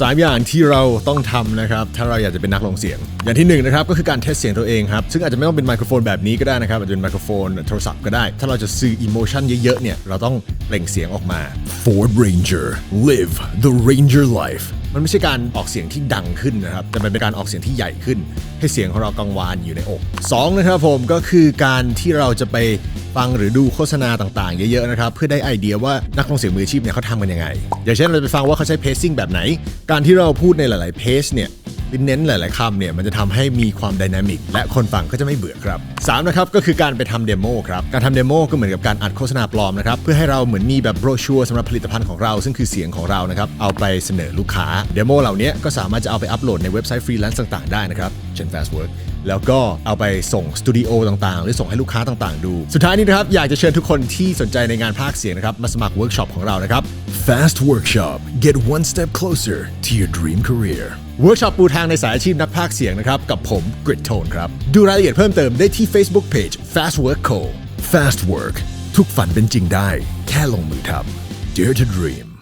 3 อย่างที่เราต้องทำนะครับถ้าเราอยากจะเป็นนักลงเสียง อย่างที่หนึ่งนะครับก็คือการเทสเสียงตัวเองครับซึ่งอาจจะไม่ต้องเป็นไมโครโฟนแบบนี้ก็ได้นะครับอาจจะเป็นไมโครโฟนโทรศัพท์ก็ได้ ถ้าเราจะสื่ออิโมชันเยอะๆเนี่ยเราต้องเปล่งเสียงออกมา Ford Ranger live the Ranger life มันไม่ใช่การออกเสียงที่ดังขึ้นนะครับแต่มันเป็นการออกเสียงที่ใหญ่ขึ้น ให้เสียงของเรากังวานอยู่ในอกสองนะครับผมก็คือการที่เราจะไป ฟังหรือดูโฆษณาต่างๆ เยอะๆนะครับเพื่อได้ไอเดียว่านักลงเสียงมืออาชีพเนี่ยเขาทำกันยังไง อย่างเช่นเราจะไปฟังว่าเขาใช้เพซซิ่งแบบไหน การที่เราพูดในหลาย ๆ เพซเนี่ยเน้นหลาย ๆคำเนี่ยมันจะทำให้มีความไดนามิกและคนฟังก็จะไม่เบื่อครับ3นะครับก็คือการไปทำเดโมครับ การทำเดโมก็เหมือนกับการอัดโฆษณาปลอมนะครับ เพื่อให้เราเหมือนมีแบบโบรชัวร์สำหรับผลิตภัณฑ์ของเรา ซึ่งคือเสียงของเรานะครับ เอาไปเสนอลูกค้า เดโมเหล่านี้ก็สามารถจะเอาไปอัปโหลดในเว็บไซต์ฟรีแลนซ์ต่าง ๆ ได้นะครับ เช่น Fastwork แล้วก็เอาไปส่งสตูดิโอต่างๆ หรือส่งให้ลูกค้าต่างๆ ดู สุดท้ายนี้นะครับ อยากจะเชิญทุกคนที่สนใจในงานภาคเสียงนะครับ มาสมัครเวิร์กช็อปของเรานะครับ Fast Workshop get one step closer to your dream career เวิร์กช็อปปูทางในสายอาชีพนักพากย์เสียงนะครับ กับผม Grit Tone ครับ ดูรายละเอียดเพิ่มเติมได้ที่ Facebook Page Fast Work Co Fast Work ทุกฝันเป็นจริงได้ แค่ลงมือทำ Dare to dream